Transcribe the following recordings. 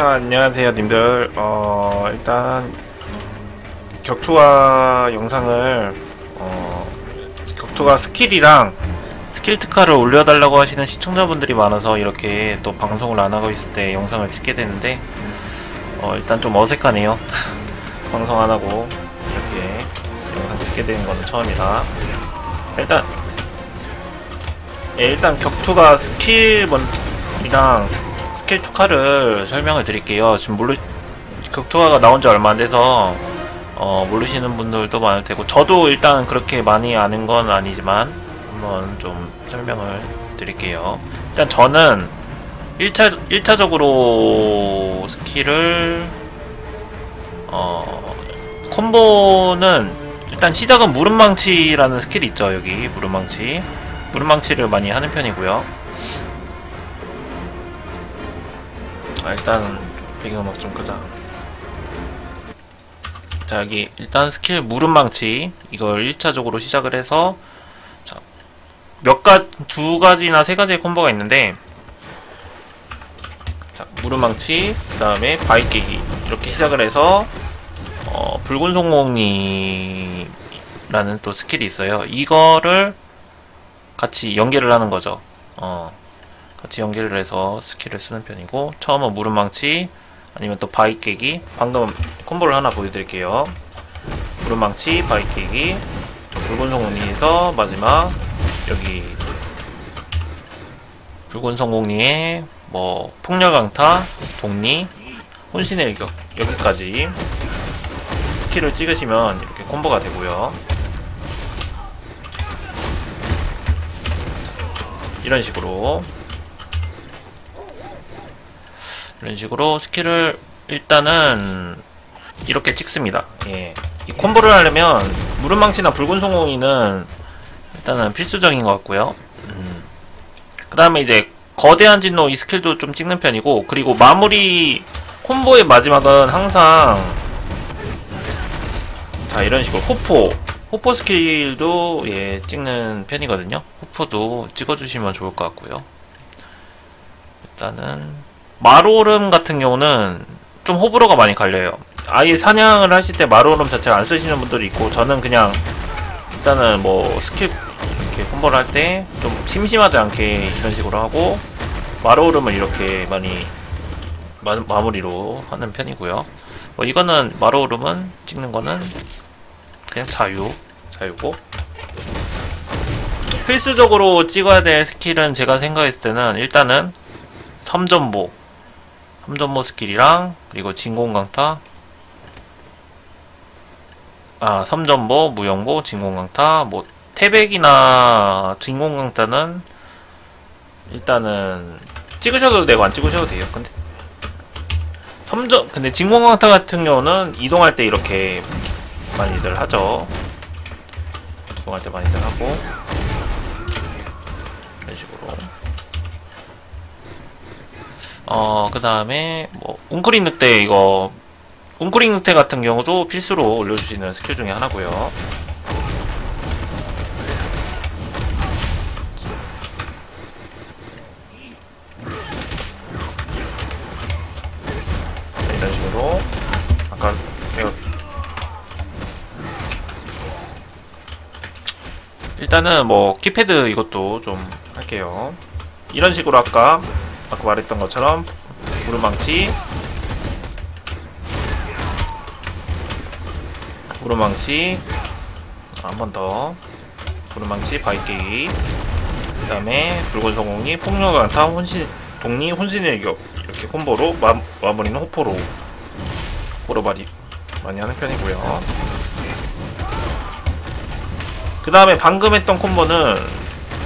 자 안녕하세요 님들. 어 일단 격투가 영상을 어 격투가 스킬이랑 스킬 특화를 올려달라고 하시는 시청자분들이 많아서 이렇게 또 방송을 안 하고 있을 때 영상을 찍게 되는데 어 일단 좀 어색하네요. 방송 안 하고 이렇게 영상 찍게 되는 처음이라. 일단 예, 일단 격투가 스킬이랑 스킬 특화를 설명을 드릴게요. 지금 모르 격투화가 나온 지 얼마 안 돼서 어, 모르시는 분들도 많을 테고 저도 일단 그렇게 많이 아는 건 아니지만 한번 좀 설명을 드릴게요. 일단 저는 1차 1차적으로 스킬을 어 콤보는 일단 시작은 무릎망치라는 스킬이 있죠. 여기 무릎망치. 무릎망치를 많이 하는 편이고요. 아, 일단 배경음악 좀 끄자. 자 여기 일단 스킬 무릎망치 이걸 1차적으로 시작을 해서 자, 몇 가, 두 가지나 세 가지의 콤보가 있는데 자, 무릎망치 그 다음에 바위 깨기 이렇게 시작을 해서 어, 붉은 송곳니라는 또 스킬이 있어요. 이거를 같이 연계를 하는 거죠. 어, 같이 연계를 해서 스킬을 쓰는 편이고 처음은 무릎망치 아니면 또 바위 깨기. 방금 콤보를 하나 보여드릴게요. 무릎망치 바위 깨기. 저 붉은 송곳니에서 마지막 여기. 붉은 송곳니에 뭐 폭렬강타 독리 혼신의 일격. 여기까지 스킬을 찍으시면 이렇게 콤보가 되고요. 이런 식으로 이런 식으로 스킬을 일단은 이렇게 찍습니다. 예. 이 콤보를 하려면 무릎망치나 붉은 송곳니는 일단은 필수적인 것 같고요. 음. 그 다음에 이제 거대한 진노 이 스킬도 좀 찍는 편이고 그리고 마무리 콤보의 마지막은 항상 자 이런 식으로 호포 호포 스킬도 예 찍는 편이거든요. 호포도 찍어주시면 좋을 것 같고요. 일단은 마로름 같은 경우는 좀 호불호가 많이 갈려요. 아예 사냥을 하실 때 마로름 자체를 안 쓰시는 분들이 있고 저는 그냥 일단은 뭐 스킬 이렇게 콤보를 할 때 좀 심심하지 않게 이런 식으로 하고 마로름을 이렇게 많이 마, 마무리로 하는 편이고요. 뭐 이거는 마로름은 찍는 거는 그냥 자유 자유고 필수적으로 찍어야 될 스킬은 제가 생각했을 때는 일단은 섬전보 섬전보 스킬이랑 그리고 진공강타. 아 섬전보 무용보 진공강타. 뭐 태백이나 진공강타는 일단은 찍으셔도 되고 안 찍으셔도 돼요. 근데 섬전 근데 진공강타 같은 경우는 이동할 때 이렇게 많이들 하죠. 이동할 때 많이들 하고 이런 식으로 어, 그 다음에, 뭐, 웅크링 늑대, 이거, 웅크링 늑대 같은 경우도 필수로 올려주시는 스킬 중에 하나고요 이런 식으로, 아까, 내가, 일단은 뭐, 키패드 이것도 좀 할게요. 이런 식으로 아까, 아까 말했던 것처럼 무릎망치 무릎망치 한 번 더. 무릎망치 바위깨기 그 다음에 붉은 성공이 폭력강타 혼신 독리 혼신의 일격. 이렇게 콤보로 마, 마무리는 호포로. 호포로 많이 많이 하는 편이고요. 그 다음에 방금 했던 콤보는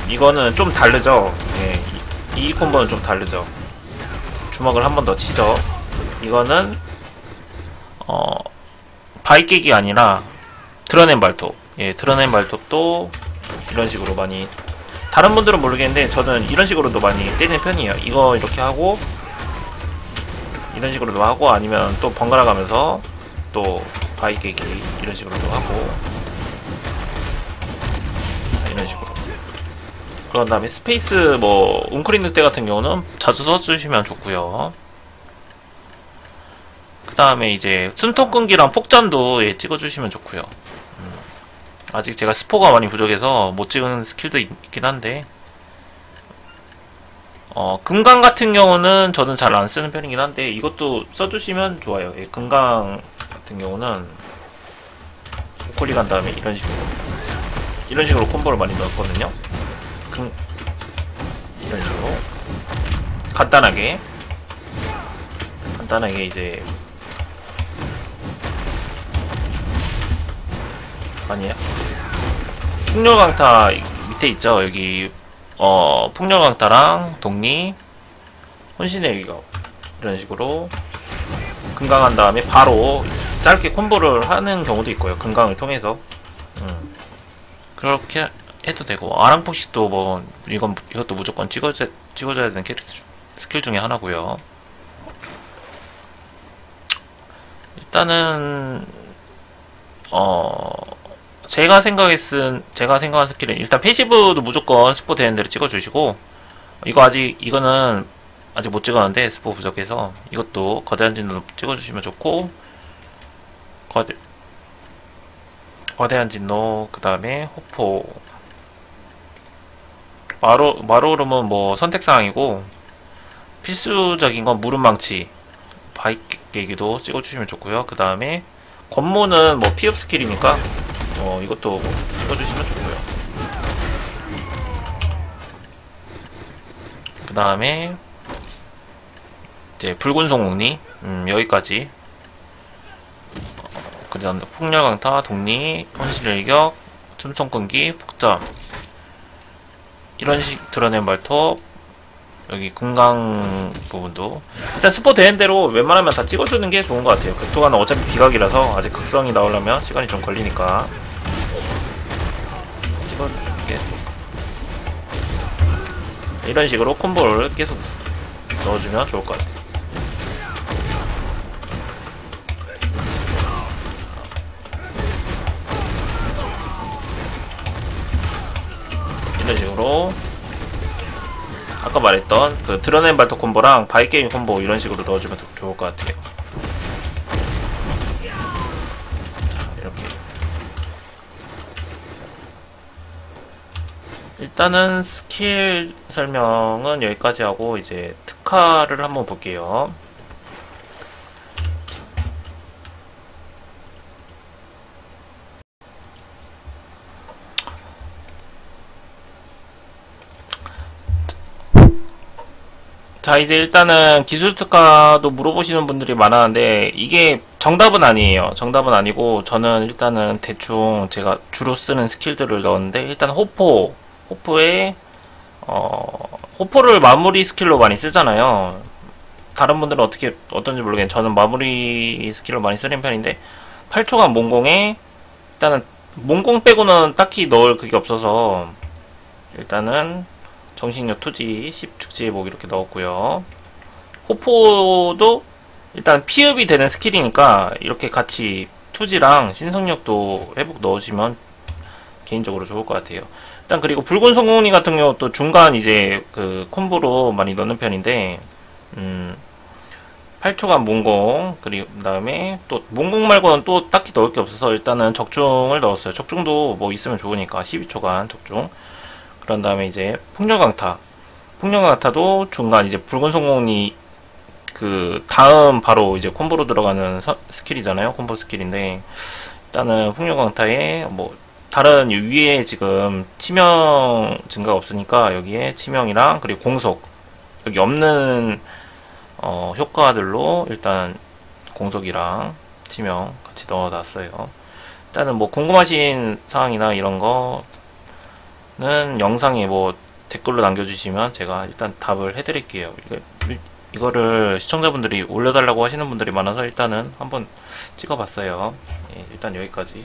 이거는 좀 다르죠? 예, 이 콤보는 좀 다르죠. 주먹을 한 번 더 치죠. 이거는 어 바위 깨기 아니라 드러낸 발톱. 예, 드러낸 발톱도 이런 식으로 많이 다른 분들은 모르겠는데 저는 이런 식으로도 많이 때리는 편이에요. 이거 이렇게 하고 이런 식으로도 하고 아니면 또 번갈아 가면서 또 바위 깨기 이런 식으로도 하고 자, 이런 식으로 그런 다음에 스페이스 뭐 웅크린 늑대 같은 경우는 자주 써주시면 좋고요. 그 다음에 이제 숨통 끈기랑 폭전도 예, 찍어주시면 좋고요. 음, 아직 제가 스포가 많이 부족해서 못 찍은 스킬도 있, 긴 한데. 어, 금강 같은 경우는 저는 잘 안 쓰는 편이긴 한데 이것도 써주시면 좋아요. 예, 금강 같은 경우는 콜리 간 다음에 이런 식으로 이런 식으로 콤보를 많이 넣었거든요 금, 이런 식으로. 간단하게. 간단하게 이제. 아니에요 풍렬강타 밑에 있죠? 여기 어 풍렬강타랑 독리 혼신의 위격. 이런 식으로 금강한 다음에 바로 짧게 콤보를 하는 경우도 있고요. 금강을 통해서. 음. 그렇게 해도 되고 아랑폭식도 뭐 이건 이것도 무조건 찍어줘, 찍어줘야 되는 캐릭터 중- 스킬 중에 하나고요. 일단은 어 제가 생각에 쓴 제가 생각한 스킬은 일단 패시브도 무조건 스포 되는 대로 찍어주시고 이거 아직 이거는 아직 못 찍었는데 스포 부족해서 이것도 거대한 진도 찍어주시면 좋고 거대 거대한 진노 그 다음에 호포 마로 마로름은 뭐 선택사항이고 필수적인 건 무릎망치 바이 깨기도 찍어주시면 좋고요. 그 다음에 권모는 뭐 피업 스킬이니까 어 이것도 찍어주시면 좋고요. 그 다음에 이제 붉은 송옥리 음, 여기까지 어, 그 다음 폭렬강타, 독리, 혼신일격, 틈송끈기, 폭점 이런 식 드러낸 발톱 여기 금강 부분도. 일단 스포 되는 대로 웬만하면 다 찍어주는 게 좋은 것 같아요. 그동안은 어차피 비각이라서 아직 극성이 나오려면 시간이 좀 걸리니까. 찍어주는 게. 좋고 이런 식으로 콤보를 계속 넣어주면 좋을 것 같아요 이런 식으로 아까 말했던 그 드러낸 발톱 콤보랑 바이게임 콤보 이런 식으로 넣어주면 더 좋을 것 같아요. 자, 이렇게. 일단은 스킬 설명은 여기까지 하고 이제 특화를 한번 볼게요. 자 이제 일단은 기술 특화도 물어보시는 분들이 많았는데 이게 정답은 아니에요. 정답은 아니고 저는 일단은 대충 제가 주로 쓰는 스킬들을 넣었는데 일단 호포 호포에 어 호포를 마무리 스킬로 많이 쓰잖아요. 다른 분들은 어떻게 어떤지 모르겠는데 저는 마무리 스킬로 많이 쓰는 편인데 8초간 몽공에 일단은 몽공 빼고는 딱히 넣을 그게 없어서 일단은 정신력 투지 10축지복 이렇게 넣었고요. 호포도 일단 피읍이 되는 스킬이니까 이렇게 같이 투지랑 신성력도 회복 넣으시면 개인적으로 좋을 것 같아요. 일단 그리고 붉은 성공리 같은 경우 또 중간 이제 그 콤보로 많이 넣는 편인데 음 8초간 몽공 그리고 그다음에 또 몽공 말고는 또 딱히 넣을 게 없어서 일단은 적중을 넣었어요. 적중도 뭐 있으면 좋으니까 12초간 적중. 그런 다음에 이제 풍력강타. 풍력강타도 중간 이제 붉은 성공이 그 다음 바로 이제 콤보로 들어가는 서- 스킬이잖아요. 콤보 스킬인데 일단은 풍력강타에 뭐 다른 이 위에 지금 치명 증가가 없으니까 여기에 치명이랑 그리고 공속 여기 없는 어, 효과들로 일단 공속이랑 치명 같이 넣어놨어요. 일단은 뭐 궁금하신 사항이나 이런 거 는 영상에 뭐 댓글로 남겨주시면 제가 일단 답을 해드릴게요. 이거, 이거를 시청자분들이 올려달라고 하시는 분들이 많아서 일단은 한번 찍어봤어요. 예, 일단 여기까지.